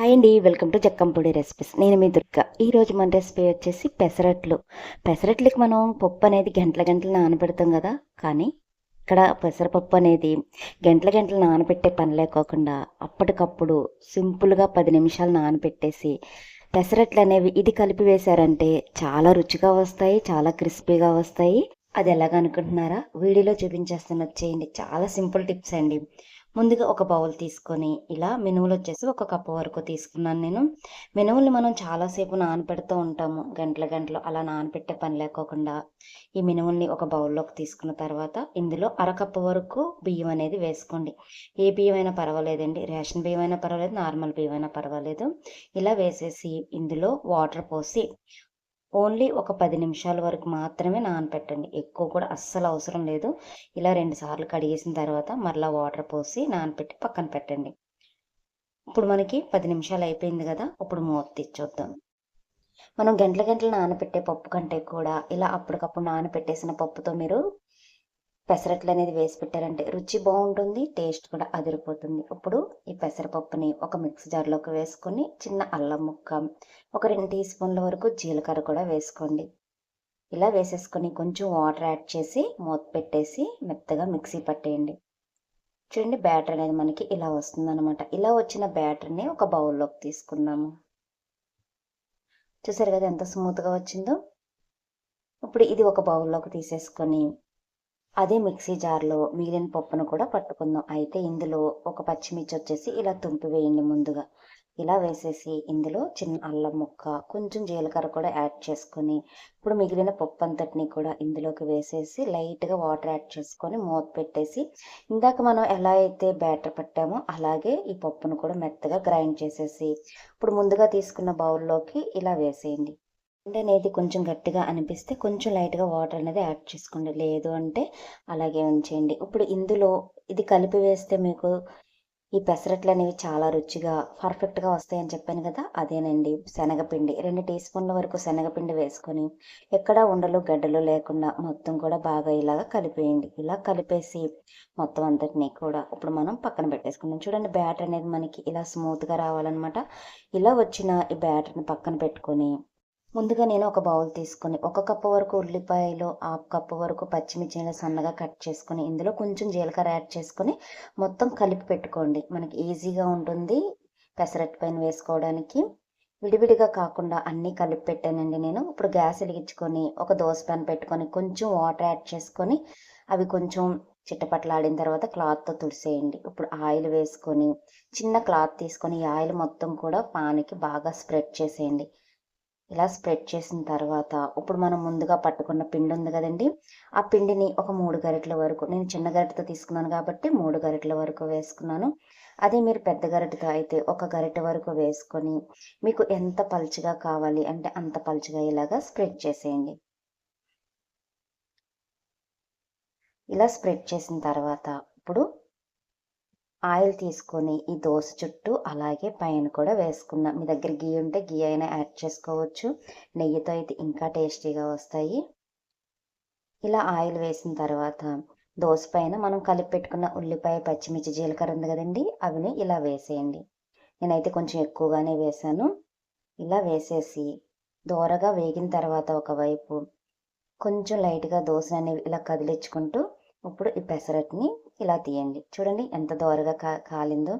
Hi అండి welcome to Jakkampudi recipes. నేను మీ దుర్గా. ఈరోజు మన రెసిపీ వచ్చేసి పెసరట్లు. పెసరట్లకి మనం పప్పు అనేది గంటల గంటలు నానబెడతాం కదా? కానీ ఇక్కడ పెసరపప్పు అనేది గంటల గంటలు నానబెట్టే పని లేకోకుండా అప్పటికప్పుడు సింపుల్గా పది నిమిషాలు నానబెట్టేసి పెసరట్లు అనేవి ఇది కలిపి వేశారంటే చాలా రుచిగా వస్తాయి చాలా క్రిస్పీగా వస్తాయి. అది ఎలాగ అనుకుంటున్నారా? వీడియోలో చూపించేస్తాను వచ్చేయండి చాలా సింపుల్ టిప్స్ అండి. ముందుగా ఒక బౌల్ తీసుకొని ఇలా మినుములు వచ్చేసి ఒక కప్పు వరకు తీసుకున్నాను నేను. మినువులు మనం చాలాసేపు నానపెడుతూ ఉంటాము. గంటల గంటలు అలా నానపెట్టే పని లేకోకుండా ఈ మినుముల్ని ఒక బౌల్లోకి తీసుకున్న తర్వాత ఇందులో అరకప్పు వరకు బియ్యం అనేది వేసుకోండి. ఏ బియ్యం అయినా పర్వాలేదండి. రేషన్ బియ్యం అయినా పర్వాలేదు. నార్మల్ బియ్యం అయినా పర్వాలేదు. ఇలా వేసేసి ఇందులో వాటర్ పోసి ఓన్లీ ఒక పది నిమిషాల వరకు మాత్రమే నానపెట్టండి. ఎక్కువ కూడా అస్సలు అవసరం లేదు. ఇలా రెండు సార్లు కడిగేసిన తర్వాత మరలా వాటర్ పోసి నానపెట్టి పక్కన పెట్టండి. ఇప్పుడు మనకి పది నిమిషాలు అయిపోయింది కదా ఇప్పుడు మూత తెచ్చొద్దాం మనం గంటల గంటలు నానపెట్టే పప్పు కంటే కూడా ఇలా అప్పటికప్పుడు నానపెట్టేసిన పప్పుతో మీరు పెసరట్లు అనేది వేసి పెట్టారంటే రుచి బాగుంటుంది టేస్ట్ కూడా అదిరిపోతుంది. ఇప్పుడు ఈ పెసరపప్పుని ఒక మిక్సీ జార్లోకి వేసుకొని చిన్న అల్లం ముక్క ఒక రెండు టీ స్పూన్ల వరకు జీలకర్ర కూడా వేసుకోండి. ఇలా వేసేసుకొని కొంచెం వాటర్ యాడ్ చేసి మూత పెట్టేసి మెత్తగా మిక్సీ పట్టేయండి. చూడండి బ్యాటర్ అనేది మనకి ఇలా వస్తుందన్నమాట. ఇలా వచ్చిన బ్యాటర్ని ఒక బౌల్లోకి తీసుకున్నాము చూసారు కదా ఎంత స్మూత్గా వచ్చిందో? ఇప్పుడు ఇది ఒక బౌల్లోకి తీసేసుకొని అదే మిక్సీ జార్లో మిగిలిన పప్పును కూడా పట్టుకుందాం. అయితే ఇందులో ఒక పచ్చిమిర్చి వచ్చేసి ఇలా తుంపి వేయండి ముందుగా. ఇలా వేసేసి ఇందులో చిన్న అల్లం ముక్క కొంచెం జీలకర్ర కూడా యాడ్ చేసుకొని ఇప్పుడు మిగిలిన పప్పు అంతటిని కూడా ఇందులోకి వేసేసి లైట్గా వాటర్ యాడ్ చేసుకొని మూత పెట్టేసి ఇందాక మనం ఎలా అయితే బ్యాటర్ పట్టామో అలాగే ఈ పప్పును కూడా మెత్తగా గ్రైండ్ చేసేసి ఇప్పుడు ముందుగా తీసుకున్న బౌల్లోకి ఇలా వేసేయండి. అంటే అనేది కొంచెం గట్టిగా అనిపిస్తే కొంచెం లైట్గా వాటర్ అనేది యాడ్ చేసుకోండి. లేదు అంటే అలాగే ఉంచేయండి. ఇప్పుడు ఇందులో ఇది కలిపి వేస్తే మీకు ఈ పెసరట్లు అనేవి చాలా రుచిగా పర్ఫెక్ట్గా వస్తాయని చెప్పాను కదా! అదేనండి. శనగపిండి. రెండు టీ స్పూన్ల వరకు శనగపిండి వేసుకొని ఎక్కడ ఉండలు గడ్డలు లేకుండా మొత్తం కూడా బాగా ఇలాగా కలిపేయండి. ఇలా కలిపేసి మొత్తం అంతటినీ కూడా ఇప్పుడు మనం పక్కన పెట్టేసుకుందాం. చూడండి బ్యాటర్ అనేది మనకి ఇలా స్మూత్గా రావాలన్నమాట. ఇలా వచ్చిన ఈ బ్యాటర్ని పక్కన పెట్టుకొని ముందుగా నేను ఒక బౌల్ తీసుకొని ఒక కప్పు వరకు ఉల్లిపాయలు హాఫ్ కప్పు వరకు పచ్చిమిర్చిని సన్నగా కట్ చేసుకొని ఇందులో కొంచెం జీలకర్ర యాడ్ చేసుకొని మొత్తం కలిపి పెట్టుకోండి. మనకి ఈజీగా ఉంటుంది పెసరట్టు పైన వేసుకోవడానికి. విడివిడిగా కాకుండా అన్నీ కలిపి పెట్టానండి నేను. ఇప్పుడు గ్యాస్ వెలిగించుకొని ఒక దోశ ప్యాన్ పెట్టుకొని కొంచెం వాటర్ యాడ్ చేసుకొని అవి కొంచెం చిట్టపట్లాడిన తర్వాత క్లాత్తో తుడిసేయండి. ఇప్పుడు ఆయిల్ వేసుకొని చిన్న క్లాత్ తీసుకొని ఈ ఆయిల్ మొత్తం కూడా పానికి బాగా స్ప్రెడ్ చేసేయండి. ఇలా స్ప్రెడ్ చేసిన తర్వాత ఇప్పుడు మనం ముందుగా పట్టుకున్న పిండి ఉంది కదండి. ఆ పిండిని ఒక మూడు గరిటల వరకు నేను చిన్న గరిటతో తీసుకున్నాను కాబట్టి మూడు గరిటల వరకు వేసుకున్నాను. అదే మీరు పెద్ద గరిటెతో అయితే ఒక గరిట వరకు వేసుకొని మీకు ఎంత పలుచగా కావాలి అంటే అంత పలుచగా ఇలాగా స్ప్రెడ్ చేసేయండి. ఇలా స్ప్రెడ్ చేసిన తర్వాత ఇప్పుడు ఆయిల్ తీసుకొని ఈ దోశ చుట్టూ అలాగే పైన కూడా వేసుకుందాం. మీ దగ్గర గీ ఉంటే గీ అయినా యాడ్ చేసుకోవచ్చు. నెయ్యితో అయితే ఇంకా టేస్టీగా వస్తాయి. ఇలా ఆయిల్ వేసిన తర్వాత దోశ పైన మనం కలిపి పెట్టుకున్న ఉల్లిపాయ పచ్చిమిర్చి జీలకర్ర ఉంది కదండి అవిని ఇలా వేసేయండి. నేనైతే కొంచెం ఎక్కువగానే వేసాను ఇలా వేసేసి దోరగా వేగిన తర్వాత ఒకవైపు కొంచెం లైట్గా దోశ అనేవి ఇలా కదిలించుకుంటూ ఇప్పుడు ఈ పెసరట్ని ఇలా తీయండి. చూడండి ఎంత దోరగా కా కాలిందో.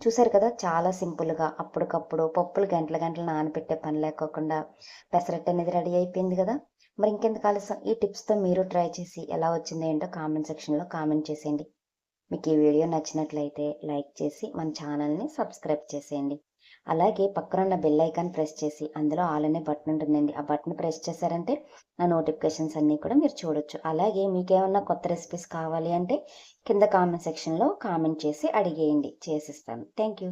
చూసారు కదా చాలా సింపుల్గా అప్పటికప్పుడు పప్పులు గంటల గంటలు నానబెట్టే పని లేకోకుండా పెసరట్టు అనేది రెడీ అయిపోయింది కదా. మరి ఇంకెందుకు ఆలస్యం? ఈ టిప్స్తో మీరు ట్రై చేసి ఎలా వచ్చిందో ఏంటో కామెంట్ సెక్షన్లో కామెంట్ చేసేయండి. మీకు ఈ వీడియో నచ్చినట్లయితే లైక్ చేసి మన ఛానల్ని సబ్స్క్రైబ్ చేసేయండి. అలాగే పక్కన ఉన్న బెల్ ఐకాన్ ప్రెస్ చేసి అందులో ఆల్ అనే బటన్ ఉంటుందండి. ఆ బటన్ ప్రెస్ చేశారంటే నా నోటిఫికేషన్స్ అన్నీ కూడా మీరు చూడొచ్చు. అలాగే మీకేమన్నా కొత్త రెసిపీస్ కావాలి అంటే కింద కామెంట్ సెక్షన్లో కామెంట్ చేసి అడిగేయండి. చేసిస్తాను. Thank you